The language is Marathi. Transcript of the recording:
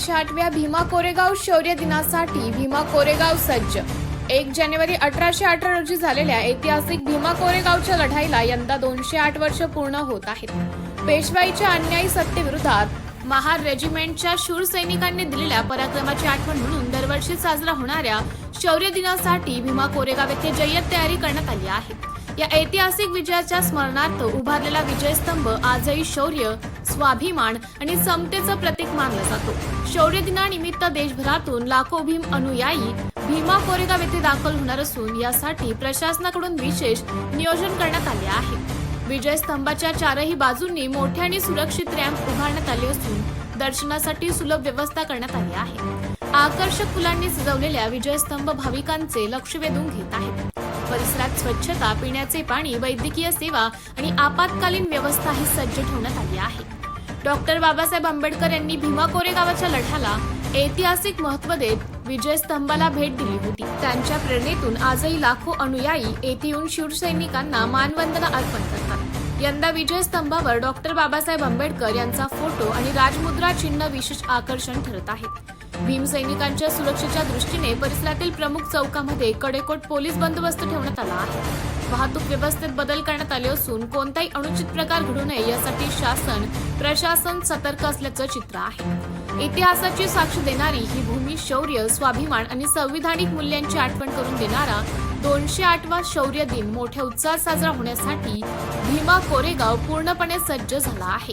दोनशे आठव्या भीमा कोरेगाव शौर्य दिनासाठी भीमा कोरेगाव सज्ज. एक जानेवारी अठराशे अठरा रोजी झालेल्या ऐतिहासिक भीमा कोरेगावच्या लढाईला यंदा दोनशे आठ वर्ष पूर्ण होत आहेत. पेशवाईच्या अन्यायी सत्तेविरोधात महार रेजिमेंटच्या शूर सैनिकांनी दिलेल्या पराक्रमाची आठवण म्हणून दरवर्षी साजरा होणाऱ्या शौर्य दिनासाठी भीमा कोरेगाव येथे जय्यत तयारी करण्यात आली आहे. या ऐतिहासिक विजयाच्या स्मरणार्थ उभारलेला विजयस्तंभ आजही शौर्य स्वाभिमान आणि समतेचं प्रतीक मानला जातो. शौर्य दिनानिमित्त देशभरातून लाखो भीम अनुयायी भीमा कोरेगाव येथे दाखल होणार असून यासाठी प्रशासनाकडून विशेष नियोजन करण्यात आले आहे. विजय स्तंभाच्या चारही बाजूंनी मोठ्या आणि सुरक्षित रॅम्प उभारण्यात आले असून दर्शनासाठी सुलभ व्यवस्था करण्यात आली आहे. आकर्षक फुलांनी सजवलेल्या विजयस्तंभ भाविकांचे लक्ष वेधून घेत आहेत. परिसरात स्वच्छता पिण्याचे पाणी वैद्यकीय सेवा आणि आपत्कालीन व्यवस्थाही सज्ज ठेवण्यात आली आहे. डॉक्टर बाबासाहेब आंबेडकर यांनी भीमा कोरेगावाच्या लढ्याला ऐतिहासिक महत्त्व देत विजय स्तंभाला भेट दिली होती. त्यांच्या प्रेरणेतून आजही लाखो अनुयायी येथे येऊन शिवसैनिकांना मानवंदना अर्पण करतात. यंदा विजय स्तंभावर डॉक्टर बाबासाहेब आंबेडकर यांचा फोटो आणि राजमुद्रा चिन्ह विशेष आकर्षण ठरत आहे. भीम सैनिकांच्या सुरक्षेच्या दृष्टीने परिसरातील प्रमुख चौकामध्ये कडेकोट पोलीस बंदोबस्त ठेवण्यात आला आहे. वाहतूक व्यवस्थेत बदल करण्यात आले असून कोणताही अनुचित प्रकार घडू नये यासाठी शासन प्रशासन सतर्क असल्याचं चित्र आहे. इतिहासाची साक्ष देणारी ही भूमी शौर्य स्वाभिमान आणि संविधानिक मूल्यांची आठवण करून देणारा दोनशे आठवा शौर्य दिन मोठ्या उत्साहात साजरा होण्यासाठी भीमा कोरेगाव पूर्णपणे सज्ज झाला आहे.